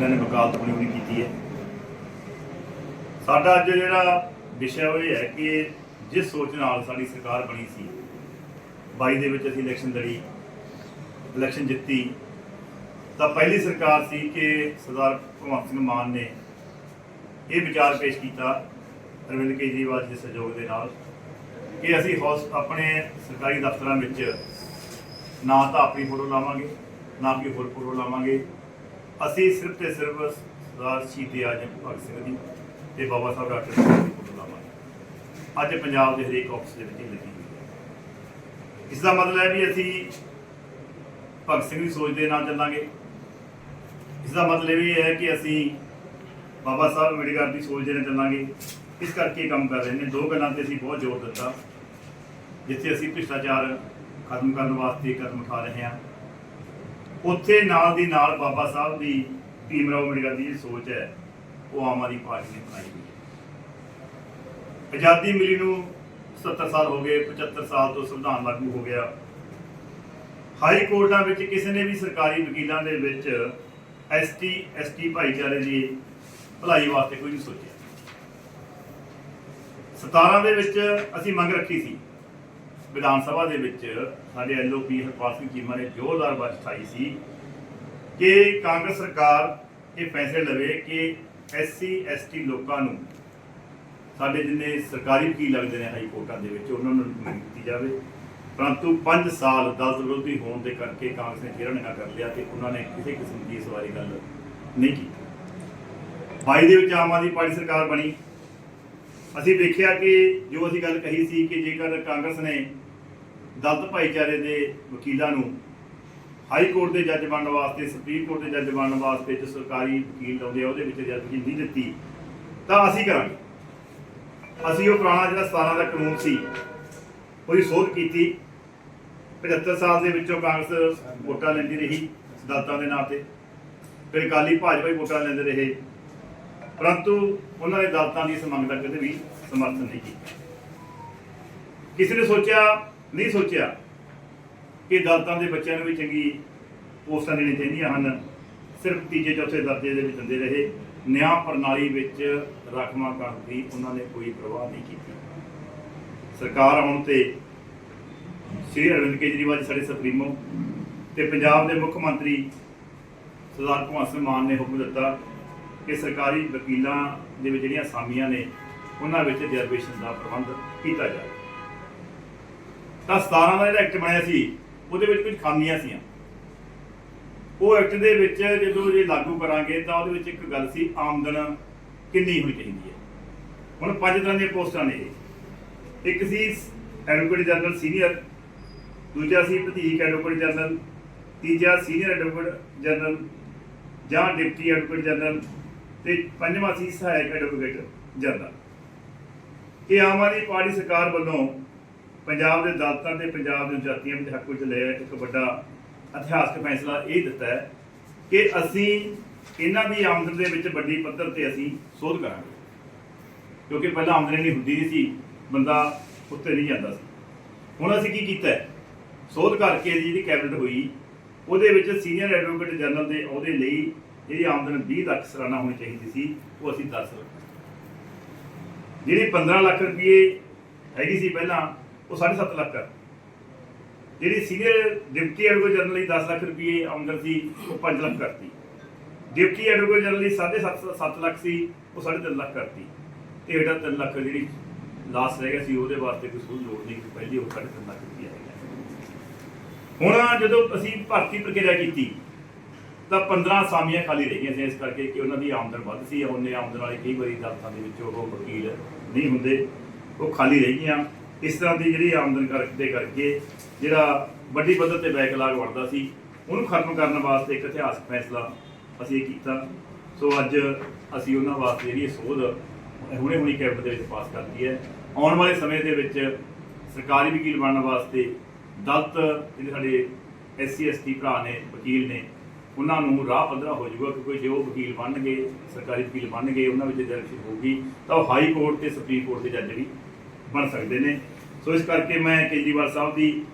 ਇਹਨਾਂ ਨੇ ਵਕਾਲਤ ਬਣੀ ਹੋਈ ਕੀਤੀ ਹੈ। ਸਾਡਾ ਅੱਜ ਜਿਹੜਾ ਵਿਸ਼ਾ ਉਹ ਇਹ ਹੈ ਕਿ ਜਿਸ ਸੋਚ ਨਾਲ ਸਾਡੀ ਸਰਕਾਰ ਬਣੀ ਸੀ 22 ਦੇ ਵਿੱਚ ਅਸੀਂ ਇਲੈਕਸ਼ਨ ਲੜੀ ਇਲੈਕਸ਼ਨ ਜਿੱਤੀ, ਤਾਂ ਪਹਿਲੀ ਸਰਕਾਰ ਸੀ ਕਿ ਸਰਦਾਰ ਭਗਵੰਤ ਸਿੰਘ ਮਾਨ ਨੇ ਇਹ ਵਿਚਾਰ ਪੇਸ਼ ਕੀਤਾ ਅਰਵਿੰਦ ਕੇਜਰੀਵਾਲ ਜੀ ਦੇ ਸਹਿਯੋਗ ਦੇ ਨਾਲ ਕਿ ਅਸੀਂ ਹੌਸ ਆਪਣੇ ਸਰਕਾਰੀ ਦਫ਼ਤਰਾਂ ਵਿੱਚ ਨਾ ਤਾਂ ਆਪਣੀ ਫੋਟੋ ਲਾਵਾਂਗੇ, ਨਾ ਕੋਈ ਹੋਰ ਫੋਟੋ ਲਾਵਾਂਗੇ ਅਸੀਂ ਸਿਰਫ ਤੇ ਸਿਰਫ ਸਰਦਾਰ ਸ਼ਹੀਦ ਆਜਮ ਭਗਤ ਸਿੰਘ ਦੀ ਤੇ ਬਾਬਾ ਸਾਹਿਬ ਡਾਕਟਰ ਸਾਹਿਬ ਦੀ ਫੋਟੋ ਲਾਵਾਂਗੇ। ਅੱਜ ਪੰਜਾਬ ਦੇ ਹਰੇਕ ਆਫਿਸ ਦੇ ਵਿੱਚ ਇਹ ਲੱਗੀ ਹੋਈ ਇਸ ਦਾ ਮਤਲਬ ਹੈ ਵੀ ਅਸੀਂ ਭਗਤ ਸਿੰਘ ਦੀ ਸੋਚ ਦੇ ਨਾਲ ਚੱਲਾਂਗੇ। ਇਸ ਦਾ ਮਤਲਬ ਇਹ ਹੈ ਕਿ ਅਸੀਂ ਬਾਬਾ ਸਾਹਿਬ ਅੰਬੇਡਕਰ ਦੀ ਸੋਚ ਦੇ ਨਾਲ ਚੱਲਾਂਗੇ। ਇਸ ਕਰਕੇ ਕੰਮ ਕਰ ਰਹੇ ਨੇ। ਦੋ ਗੱਲਾਂ ਤੇ ਅਸੀਂ ਬਹੁਤ ਜ਼ੋਰ ਦਿੱਤਾ, ਜਿੱਥੇ ਅਸੀਂ ਭ੍ਰਿਸ਼ਟਾਚਾਰ ਖਤਮ ਕਰਨ ਵਾਸਤੇ ਕਦਮ ਉਠਾ ਰਹੇ ਹਾਂ। ਉੱਥੇ ਨਾਲ ਦੀ ਨਾਲ ਬਾਬਾ ਸਾਹਿਬ ਦੀ ਭੀਮ ਰਾਓ ਅੰਬੇਡਕਰ ਦੀ, ਜਿਹੜੀ ਸੋਚ ਹੈ, ਉਹ ਆਮ ਆਦਮੀ ਪਾਰਟੀ ਨੇ ਬਣਾਈ ਹੋਈ ਹੈ। ਆਜ਼ਾਦੀ ਮਿਲੀ ਨੂੰ 70 ਸਾਲ ਹੋ ਗਏ 75 ਸਾਲ ਤੋਂ ਸੰਵਿਧਾਨ ਲਾਗੂ ਹੋ ਗਿਆ। ਹਾਈ ਕੋਰਟਾਂ ਵਿੱਚ ਕਿਸੇ ਨੇ ਵੀ ਸਰਕਾਰੀ ਵਕੀਲਾਂ ਦੇ ਵਿੱਚ ਐਸਟੀ ਐਸਟੀ ਭਾਈਚਾਰੇ ਦੀ ਭਲਾਈ ਵਾਸਤੇ ਕੋਈ ਨਹੀਂ ਸੋਚਿਆ। 17 ਦੇ ਵਿੱਚ ਅਸੀਂ ਮੰਗ ਰੱਖੀ ਸੀ। ਵਿਧਾਨ ਸਭਾ ਦੇ ਵਿੱਚ ਸਾਡੇ ਐਲਓਪੀ ਹਰਪਾਲ ਸਿੰਘ ਚੀਮਾ ਨੇ ਜ਼ੋਰਦਾਰ ਬਾਤ ਉਠਾਈ ਸੀ ਕਿ ਕਾਂਗਰਸ ਸਰਕਾਰ ਇਹ ਫੈਸਲੇ ਲਵੇ ਕਿ ਐਸਸੀ, ਐਸਟੀ ਲੋਕਾਂ ਨੂੰ ਸਾਡੇ ਜਿੰਨੇ ਸਰਕਾਰੀ ਵਕੀਲ ਲੱਗਦੇ ਨੇ ਹਾਈ ਕੋਰਟਾਂ ਦੇ ਵਿੱਚ, ਉਹਨਾਂ ਨੂੰ ਦਿੱਤੀ ਜਾਵੇ। ਪਰੰਤੂ 5 ਸਾਲ ਦਲਤ ਵਿਰੋਧੀ ਹੋਣ ਦੇ ਕਰਕੇ ਕਾਂਗਰਸ ਨੇ ਫੇਰ ਨਿਗਾ ਕਰ ਲਿਆ ਤੇ ਉਹਨਾਂ ਨੇ ਕਿਸੇ ਕਿਸਮ ਦੀ ਇਸ ਵਾਰੀ ਗੱਲ ਨਹੀਂ ਕੀਤੀ। ਬਾਈ ਦੇ ਵਿੱਚ ਆਮ ਆਦਮੀ ਪਾਰਟੀ ਸਰਕਾਰ ਬਣੀ। ਅਸੀਂ ਦੇਖਿਆ ਕਿ ਜੋ ਅਸੀਂ ਗੱਲ ਕਹੀ ਸੀ ਕਿ ਜੇਕਰ ਕਾਂਗਰਸ ਨੇ ਦਲਤ ਭਾਈਚਾਰੇ ਦੇ ਵਕੀਲਾਂ ਨੂੰ ਹਾਈ ਕੋਰਟ ਦੇ ਜੱਜ ਬਣਨ ਵਾਸਤੇ, ਸੁਪਰੀਮ ਕੋਰਟ ਦੇ ਜੱਜ ਬਣਨ ਵਾਸਤੇ ਜੋ ਸਰਕਾਰੀ ਵਕੀਲ ਲਾਉਂਦੇ ਆ, ਉਹਦੇ ਵਿੱਚ ਜੱਜ ਨਹੀਂ ਦਿੱਤੀ, ਤਾਂ ਅਸੀਂ ਕਰਾਂਗੇ। ਅਸੀਂ ਉਹ ਪੁਰਾਣਾ ਜਿਹੜਾ 17 ਦਾ ਕਾਨੂੰਨ ਸੀ, ਉਹਦੀ ਸੋਧ ਕੀਤੀ। 75 ਸਾਲ ਦੇ ਵਿੱਚੋਂ ਕਾਂਗਰਸ ਵੋਟਾਂ ਲੈਂਦੀ ਰਹੀ ਦਲਤਾਂ ਦੇ ਨਾਂ ਤੇ। ਫਿਰ ਅਕਾਲੀ ਭਾਜਪਾ ਹੀ ਵੋਟਾਂ ਲੈਂਦੇ ਰਹੇ। ਪਰੰਤੂ ਉਹਨਾਂ ਨੇ ਦਲਤਾਂ ਦੀ ਇਸ ਮੰਗ ਦਾ ਕਦੇ ਵੀ ਸਮਰਥਨ ਨਹੀਂ ਕੀਤਾ। ਕਿਸੇ ਨੇ ਸੋਚਿਆ, ਨਹੀਂ ਸੋਚਿਆ ਕਿ ਦਲਤਾਂ ਦੇ ਬੱਚਿਆਂ ਨੂੰ ਵੀ ਚੰਗੀ ਪੋਸਟਾਂ ਦੇਣੀਆਂ ਚਾਹੀਦੀਆਂ ਹਨ, ਸਿਰਫ ਤੀਜੇ, ਚੌਥੇ ਦਰਜੇ ਦੇ ਵਿੱਚ ਦਿੰਦੇ ਰਹੇ, ਨਿਆਂ ਪ੍ਰਣਾਲੀ ਵਿੱਚ ਰਾਖਵਾਂ ਕਰਨ ਦੀ ਉਹਨਾਂ ਨੇ ਕੋਈ ਪਰਵਾਹ ਨਹੀਂ ਕੀਤੀ। ਸਰਕਾਰ ਆਉਣ ਤੇ ਸ੍ਰੀ ਅਰਵਿੰਦ ਕੇਜਰੀਵਾਲ ਜੀ ਸਾਡੇ ਸੁਪਰੀਮੋ ਤੇ ਪੰਜਾਬ ਦੇ ਮੁੱਖ ਮੰਤਰੀ ਸਰਦਾਰ ਭਗਵੰਤ ਸਿੰਘ ਮਾਨ ਨੇ ਹੁਕਮ ਦਿੱਤਾ ਕਿ ਸਰਕਾਰੀ ਵਕੀਲਾਂ ਦੇ ਵਿੱਚ ਜਿਹੜੀਆਂ ਅਸਾਮੀਆਂ ਨੇ, ਉਹਨਾਂ ਵਿੱਚ ਰਿਜ਼ਰਵੇਸ਼ਨ ਦਾ ਪ੍ਰਬੰਧ ਕੀਤਾ ਜਾਵੇ। ਤਾਂ 17 ਦਾ ਜਿਹੜਾ ਐਕਟ ਬਣਿਆ ਸੀ, ਉਹਦੇ ਵਿੱਚ ਕੁਝ ਖਾਮੀਆਂ ਸੀਆਂ। ਉਹ ਐਕਟ ਦੇ ਵਿੱਚ ਜਦੋਂ ਇਹ ਲਾਗੂ ਕਰਾਂਗੇ, ਤਾਂ ਉਹਦੇ ਵਿੱਚ ਇੱਕ ਗੱਲ ਸੀ, ਆਮਦਨ ਕਿੰਨੀ ਹੋਣੀ ਚਾਹੀਦੀ ਹੈ। ਹੁਣ ਪੰਜ ਤਰ੍ਹਾਂ ਦੀਆਂ ਪੋਸਟਾਂ ਨੇ ਇੱਕ ਸੀ ਐਡਵੋਕੇਟ ਜਨਰਲ ਸੀਨੀਅਰ ਦੂਜਾ ਸੀ ਭਤੀਜ ਐਡਵੋਕੇਟ ਜਨਰਲ ਤੀਜਾ ਸੀਨੀਅਰ ਐਡਵੋਕੇਟ ਜਨਰਲ ਜਾਂ ਡਿਪਟੀ ਐਡਵੋਕੇਟ ਜਨਰਲ ਤੇ ਪੰਜਵਾਂ ਸੀ ਸਹਾਇਕ ਐਡਵੋਕੇਟ ਜਨਰਲ ਇਹ ਆਮ ਆਦਮੀ ਪਾਰਟੀ ਸਰਕਾਰ ਵੱਲੋਂ ਪੰਜਾਬ ਦੇ ਅਦਾਲਤਾਂ ਤੇ ਪੰਜਾਬ ਦੇ ਜਾਤੀਆਂ ਵਿੱਚ ਹੱਕ ਵਿੱਚ ਲਿਆ ਇੱਕ ਵੱਡਾ ਇਤਿਹਾਸਕ ਫੈਸਲਾ ਇਹ ਦਿੱਤਾ ਹੈ ਕਿ ਅਸੀਂ ਇਹਨਾਂ ਦੀ ਆਮਦਨ ਦੇ ਵਿੱਚ ਵੱਡੀ ਪੱਧਰ ਤੇ ਅਸੀਂ ਸੋਧ ਕਰਾਂਗੇ। ਕਿਉਂਕਿ ਪਹਿਲਾਂ ਆਮਦਨ ਨਹੀਂ ਹੁੰਦੀ ਨਹੀਂ ਸੀ, ਬੰਦਾ ਉੱਤੇ ਨਹੀਂ ਜਾਂਦਾ ਸੀ। ਹੁਣ ਅਸੀਂ ਕੀ ਕੀਤਾ ਸੋਧ ਕਰਕੇ ਜਿਹੜੀ ਕੈਬਨਿਟ ਹੋਈ, ਉਹਦੇ ਵਿੱਚ ਸੀਨੀਅਰ ਐਡਵੋਕੇਟ ਜਨਰਲ ਦੇ ਅਹੁਦੇ ਲਈ ਜਿਹੜੀ ਆਮਦਨ 20 ਲੱਖ ਸਾਲਾਨਾ ਹੋਣੀ ਚਾਹੀਦੀ ਸੀ, ਉਹ ਅਸੀਂ 10 ਲੱਖ। ਜਿਹੜੀ 15 ਲੱਖ ਰੁਪਏ ਹੈਗੀ ਸੀ ਪਹਿਲਾਂ, ਉਹ 7.5 ਲੱਖ ਕਰ ਜਿਹੜੀ ਸੀਨੀਅਰ ਡਿਪਟੀ ਐਡਵੋਕੇਟ ਜਨਰਲ ਲਈ 10 ਲੱਖ ਰੁਪਏ ਆਮਦਨ ਸੀ, ਉਹ 5 ਲੱਖ ਕਰਤੀ। ਡਿਪਟੀ ਐਡਵੋਕੇਟ ਜਨਰਲ ਲਈ 7.5 7 ਲੱਖ ਸੀ, ਉਹ 3.5 ਲੱਖ ਕਰਤੀ। ਤੇ ਇਹਦਾ 3 ਲੱਖ ਜਿਹੜੀ ਲਾਸ ਰਹਿ ਗਿਆ ਸੀ, ਉਹਦੇ ਵਾਸਤੇ ਕੋਈ ਸੂਝ ਲੋੜ ਨਹੀਂ, ਕਿ ਪਹਿਲੀ ਉਹ 3.5 ਲੱਖ ਰੁਪਏ ਹੈਗਾ। ਹੁਣ ਜਦੋਂ ਅਸੀਂ ਭਰਤੀ ਪ੍ਰਕਿਰਿਆ ਕੀਤੀ ਤਾਂ 15 ਅਸਾਮੀਆਂ ਖਾਲੀ ਰਹਿ ਗਈਆਂ ਸੀ, ਇਸ ਕਰਕੇ ਕਿ ਉਹਨਾਂ ਦੀ ਆਮਦਨ ਵੱਧ ਸੀ ਉਹਨੇ ਆਮਦਨ ਵਾਲੇ ਕਈ ਵਾਰੀ ਦਫ਼ਤਰਾਂ ਦੇ ਵਿੱਚ ਉਹ ਵਕੀਲ ਨਹੀਂ ਹੁੰਦੇ, ਉਹ ਖਾਲੀ ਰਹਿ ਗਈਆਂ। ਇਸ ਤਰ੍ਹਾਂ ਦੀ ਜਿਹੜੀ ਆਮਦਨ ਕਰਦੇ ਕਰਕੇ ਜਿਹੜਾ ਵੱਡੀ ਪੱਧਰ ਤੇ ਬੈਕਲਾਗ ਵੜਦਾ ਸੀ, ਉਹਨੂੰ ਖਤਮ ਕਰਨ ਵਾਸਤੇ ਇੱਕ ਇਤਿਹਾਸਕ ਫੈਸਲਾ ਅਸੀਂ ਕੀਤਾ। ਸੋ ਅੱਜ ਅਸੀਂ ਉਹਨਾਂ ਵਾਸਤੇ ਜਿਹੜੀ ਸੋਧ ਹੁਣੇ ਹੁਣੇ ਕੈਬਨਿਟ ਦੇ ਵਿੱਚ ਪਾਸ ਕਰਤੀ ਹੈ। ਆਉਣ ਵਾਲੇ ਸਮੇਂ ਦੇ ਵਿੱਚ ਸਰਕਾਰੀ ਵਕੀਲ ਬਣਨ ਵਾਸਤੇ ਦਲਤ, ਜਿਹੜੇ ਸਾਡੇ ਐਸਸੀ ਐਸਟੀ ਭਰਾ ਨੇ, ਵਕੀਲ ਨੇ ਉਹਨਾਂ ਨੂੰ ਰਾਹ ਪੱਧਰਾ ਹੋ ਜਾਊਗਾ ਕਿਉਂਕਿ ਜੇ ਉਹ ਵਕੀਲ ਬਣਨਗੇ, ਸਰਕਾਰੀ ਵਕੀਲ ਬਣਨਗੇ, ਉਹਨਾਂ ਵਿੱਚ ਇਲੈਕਸ਼ਨ ਹੋਊਗੀ, ਤਾਂ ਉਹ ਹਾਈ ਕੋਰਟ ਤੇ ਸੁਪਰੀਮ ਕੋਰਟ ਦੇ ਜੱਜ ਵੀ ਬਣ ਸਕਦੇ ਨੇ। ਸੋ ਇਸ ਕਰਕੇ ਮੈਂ ਕੇਜਰੀਵਾਲ ਸਾਹਿਬ ਦੀ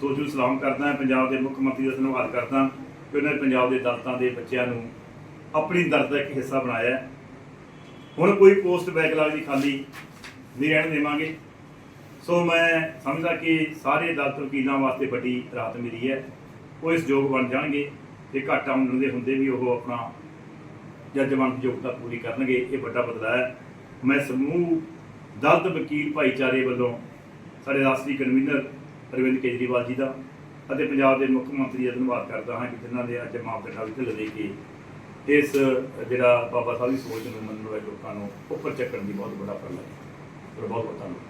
ਸੋਚ ਨੂੰ ਸਲਾਮ ਕਰਦਾ ਪੰਜਾਬ ਦੇ ਮੁੱਖ ਮੰਤਰੀ ਦਾ ਧੰਨਵਾਦ ਕਰਦਾ ਕਿ ਉਹਨਾਂ ਨੇ ਪੰਜਾਬ ਦੇ ਦਲਤਾਂ ਦੇ ਬੱਚਿਆਂ ਨੂੰ ਆਪਣੀ ਦਰਦ ਦਾ ਇੱਕ ਹਿੱਸਾ ਬਣਾਇਆ ਹੁਣ ਕੋਈ ਪੋਸਟ ਬੈਕਲਾਗ ਦੀ ਖਾਲੀ ਨਹੀਂ ਰਹਿਣ ਦੇਵਾਂਗੇ। ਸੋ ਮੈਂ ਸਮਝਦਾ ਕਿ ਸਾਰੇ ਅਦਾਲਤ ਵਕੀਲਾਂ ਵਾਸਤੇ ਵੱਡੀ ਰਾਹਤ ਮਿਲੀ ਹੈ। ਉਹ ਇਸ ਯੋਗ ਬਣ ਜਾਣਗੇ। ਤੇ ਘੱਟ ਆਮਦਨ ਦੇ ਹੁੰਦੇ ਵੀ ਉਹ ਆਪਣਾ ਜੱਜਮੈਂਟ ਦੀ ਯੋਗਤਾ ਪੂਰੀ ਕਰਨਗੇ, ਇਹ ਵੱਡਾ ਬਦਲਾਅ ਹੈ। ਮੈਂ ਸਮੂਹ ਦਲਤ ਵਕੀਲ ਭਾਈਚਾਰੇ ਵੱਲੋਂ ਸਾਡੇ ਰਾਸ਼ਟਰੀ ਕਨਵੀਨਰ ਅਰਵਿੰਦ ਕੇਜਰੀਵਾਲ ਜੀ ਦਾ ਅਤੇ ਪੰਜਾਬ ਦੇ ਮੁੱਖ ਮੰਤਰੀ ਦਾ ਧੰਨਵਾਦ ਕਰਦਾ ਹਾਂ ਕਿ ਜਿਨ੍ਹਾਂ ਦੇ ਅੱਜ ਮਾਪਦੰਡਾਂ ਵਿੱਚ ਢਿੱਲ ਦੇ ਕੇ ਇਸ, ਜਿਹੜਾ ਬਾਬਾ ਸਾਹਿਬ ਦੀ ਸੋਚ ਨੂੰ ਮੰਨਣ ਵਾਲੇ ਲੋਕਾਂ ਨੂੰ ਉੱਪਰ ਚੱਕਣ ਦੀ ਬਹੁਤ ਵੱਡਾ ਉਪਰਾਲਾ ਹੈ। ਬਹੁਤ ਬਹੁਤ ਧੰਨਵਾਦ।